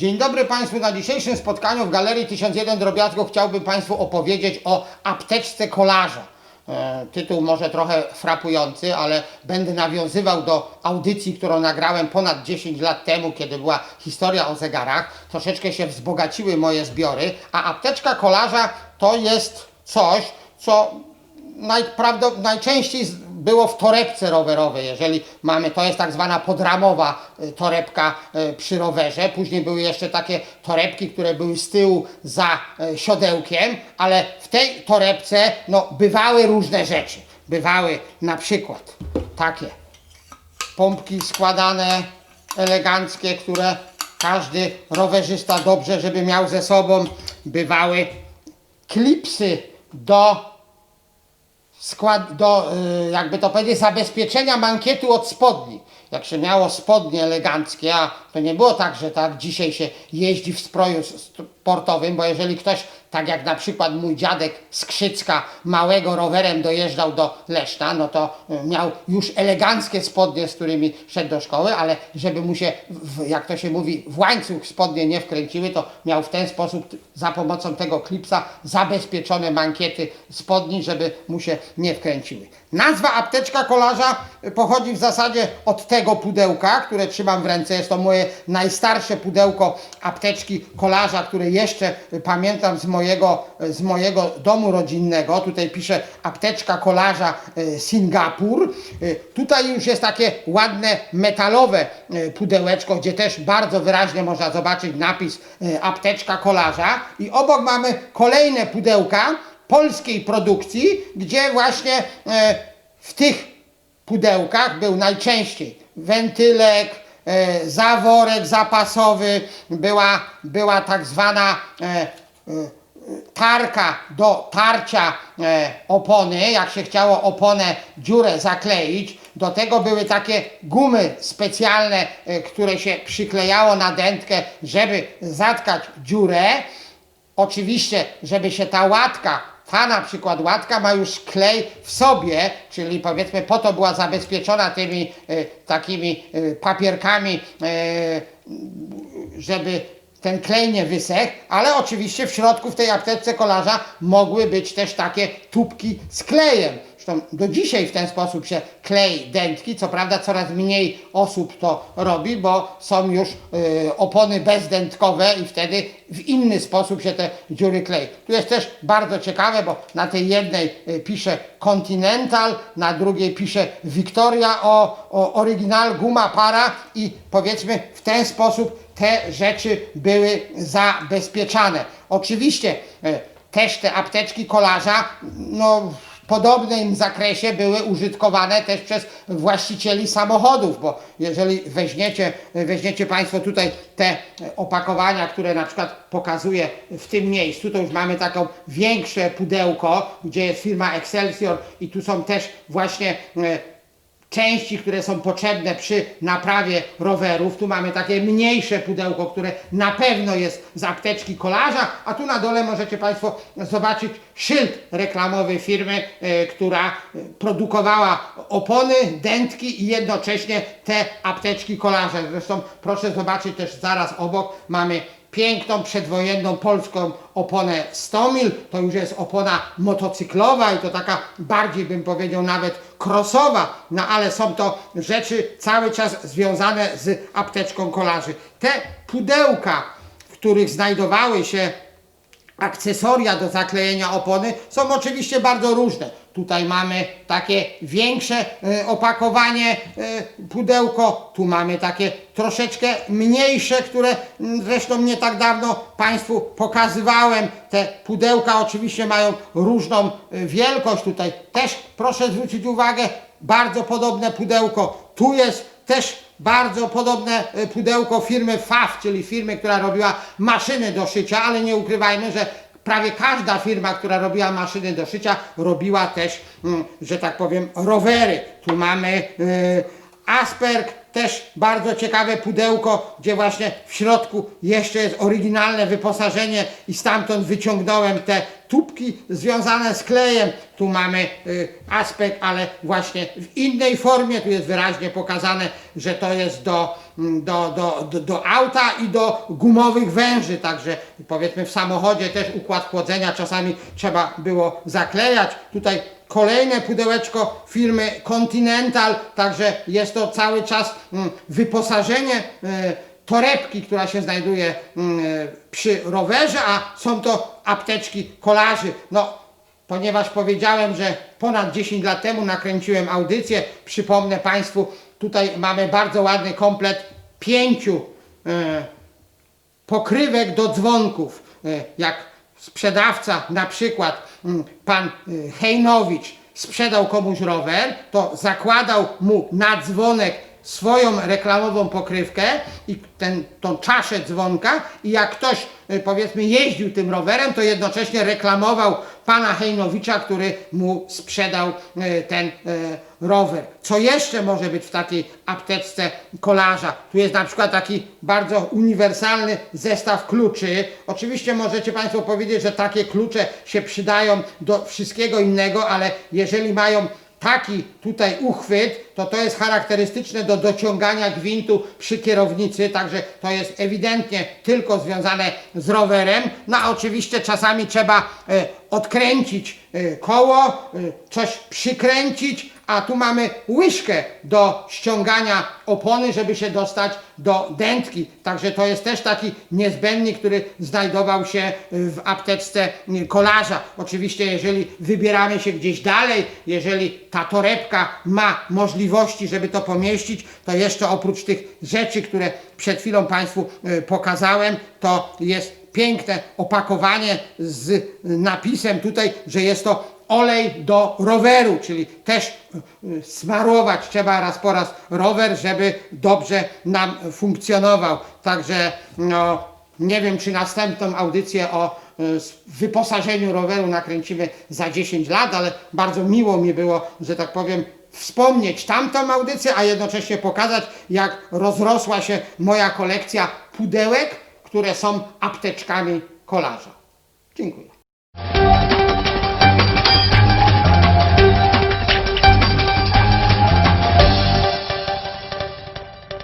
Dzień dobry Państwu. Na dzisiejszym spotkaniu w Galerii 1001 Drobiazgów chciałbym Państwu opowiedzieć o apteczce kolarza. E, Tytuł może trochę frapujący, ale będę nawiązywał do audycji, którą nagrałem ponad 10 lat temu, kiedy była historia o zegarach. Troszeczkę się wzbogaciły moje zbiory, a apteczka kolarza to jest coś, co najprawdop- najczęściej było w torebce rowerowej, jeżeli mamy, to jest tak zwana podramowa y, torebka y, przy rowerze. Później były jeszcze takie torebki, które były z tyłu za y, siodełkiem, ale w tej torebce no, bywały różne rzeczy. Bywały na przykład takie pompki składane, eleganckie, które każdy rowerzysta dobrze, żeby miał ze sobą. Bywały klipsy do skład, do, y, jakby to powiedzieć, zabezpieczenia mankietu od spodni. Jak się miało spodnie eleganckie, a to nie było tak, że tak dzisiaj się jeździ w stroju sportowym, bo jeżeli ktoś, tak jak na przykład mój dziadek z Krzycka, małego rowerem dojeżdżał do Leszna, no to y, miał już eleganckie spodnie, z którymi szedł do szkoły, ale żeby mu się, jak to się mówi, w łańcuch spodnie nie wkręciły, to miał w ten sposób za pomocą tego klipsa zabezpieczone mankiety spodni, żeby mu się nie wkręciły. Nazwa apteczka kolarza pochodzi w zasadzie od tego pudełka, które trzymam w ręce. Jest to moje najstarsze pudełko apteczki kolarza, które jeszcze pamiętam z mojego, z mojego domu rodzinnego. Tutaj pisze apteczka kolarza y, Singapur. Y, Tutaj już jest takie ładne metalowe y, pudełeczko, gdzie też bardzo wyraźnie można zobaczyć napis apteczka kolarza. I obok mamy kolejne pudełka polskiej produkcji, gdzie właśnie e, w tych pudełkach był najczęściej wentylek, e, zaworek zapasowy, była, była tak zwana e, tarka do tarcia opony, jak się chciało oponę dziurę zakleić. Do tego były takie gumy specjalne, które się przyklejało na dętkę, żeby zatkać dziurę. Oczywiście, żeby się ta łatka, ta na przykład łatka ma już klej w sobie, czyli powiedzmy po to była zabezpieczona tymi e, takimi e, papierkami, e, żeby ten klej nie wysechł, ale oczywiście w środku w tej apteczce kolarza mogły być też takie tubki z klejem. Zresztą do dzisiaj w ten sposób się klei dętki. Co prawda coraz mniej osób to robi, bo są już y, opony bezdętkowe i wtedy w inny sposób się te dziury klei. Tu jest też bardzo ciekawe, bo na tej jednej y, pisze Continental, na drugiej pisze Victoria o, o oryginal guma para i powiedzmy w ten sposób te rzeczy były zabezpieczane. Oczywiście e, też te apteczki kolarza, no podobnym zakresie były użytkowane też przez właścicieli samochodów, bo jeżeli weźmiecie, weźmiecie Państwo tutaj te opakowania, które na przykład pokazuję w tym miejscu, to już mamy taką większe pudełko, gdzie jest firma Excelsior i tu są też właśnie e, części, które są potrzebne przy naprawie rowerów. Tu mamy takie mniejsze pudełko, które na pewno jest z apteczki kolarza, a tu na dole możecie Państwo zobaczyć szyld reklamowy firmy, e, która e, produkowała opony, dętki i jednocześnie te apteczki kolarza. Zresztą proszę zobaczyć też zaraz obok mamy piękną przedwojenną polską oponę 100 mil, to już jest opona motocyklowa i to taka bardziej bym powiedział nawet crossowa, no ale są to rzeczy cały czas związane z apteczką kolarzy. Te pudełka, w których znajdowały się akcesoria do zaklejenia opony są oczywiście bardzo różne. Tutaj mamy takie większe e, opakowanie, e, pudełko, tu mamy takie troszeczkę mniejsze, które mm, zresztą nie tak dawno Państwu pokazywałem. Te pudełka oczywiście mają różną e, wielkość. Tutaj też proszę zwrócić uwagę, bardzo podobne pudełko. Tu jest też bardzo podobne e, pudełko firmy FAF, czyli firmy, która robiła maszyny do szycia, ale nie ukrywajmy, że prawie każda firma, która robiła maszyny do szycia, robiła też, mm, że tak powiem, rowery. Tu mamy e, Asperg, też bardzo ciekawe pudełko, gdzie właśnie w środku jeszcze jest oryginalne wyposażenie i stamtąd wyciągnąłem te tubki związane z klejem. Tu mamy y, aspekt, ale właśnie w innej formie. Tu jest wyraźnie pokazane, że to jest do, mm, do, do, do, do auta i do gumowych węży. Także powiedzmy w samochodzie też układ chłodzenia czasami trzeba było zaklejać. Tutaj kolejne pudełeczko firmy Continental, także jest to cały czas mm, wyposażenie e, torebki, która się znajduje mm, przy rowerze, a są to apteczki kolarzy. No, ponieważ powiedziałem, że ponad 10 lat temu nakręciłem audycję, przypomnę Państwu, tutaj mamy bardzo ładny komplet pięciu e, pokrywek do dzwonków. E, Jak sprzedawca, na przykład mm, pan e, Hejnowicz sprzedał komuś rower, to zakładał mu na dzwonek swoją reklamową pokrywkę i ten, tą czaszę dzwonka i jak ktoś e, powiedzmy jeździł tym rowerem, to jednocześnie reklamował pana Hejnowicza, który mu sprzedał e, ten e, rower. Co jeszcze może być w takiej apteczce kolarza? Tu jest na przykład taki bardzo uniwersalny zestaw kluczy. Oczywiście możecie Państwo powiedzieć, że takie klucze się przydają do wszystkiego innego, ale jeżeli mają taki tutaj uchwyt, to to jest charakterystyczne do dociągania gwintu przy kierownicy, także to jest ewidentnie tylko związane z rowerem. No a oczywiście czasami trzeba e, odkręcić e, koło, e, coś przykręcić, a tu mamy łyżkę do ściągania opony, żeby się dostać do dętki. Także to jest też taki niezbędnik, który znajdował się w apteczce kolarza. Oczywiście, jeżeli wybieramy się gdzieś dalej, jeżeli ta torebka ma możliwości, żeby to pomieścić, to jeszcze oprócz tych rzeczy, które przed chwilą Państwu y, pokazałem, to jest piękne opakowanie z napisem tutaj, że jest to olej do roweru, czyli też y, smarować trzeba raz po raz rower, żeby dobrze nam funkcjonował. Także no, nie wiem, czy następną audycję o y, wyposażeniu roweru nakręcimy za 10 lat, ale bardzo miło mi było, że tak powiem, wspomnieć tamtą audycję, a jednocześnie pokazać, jak rozrosła się moja kolekcja pudełek, które są apteczkami kolarza. Dziękuję.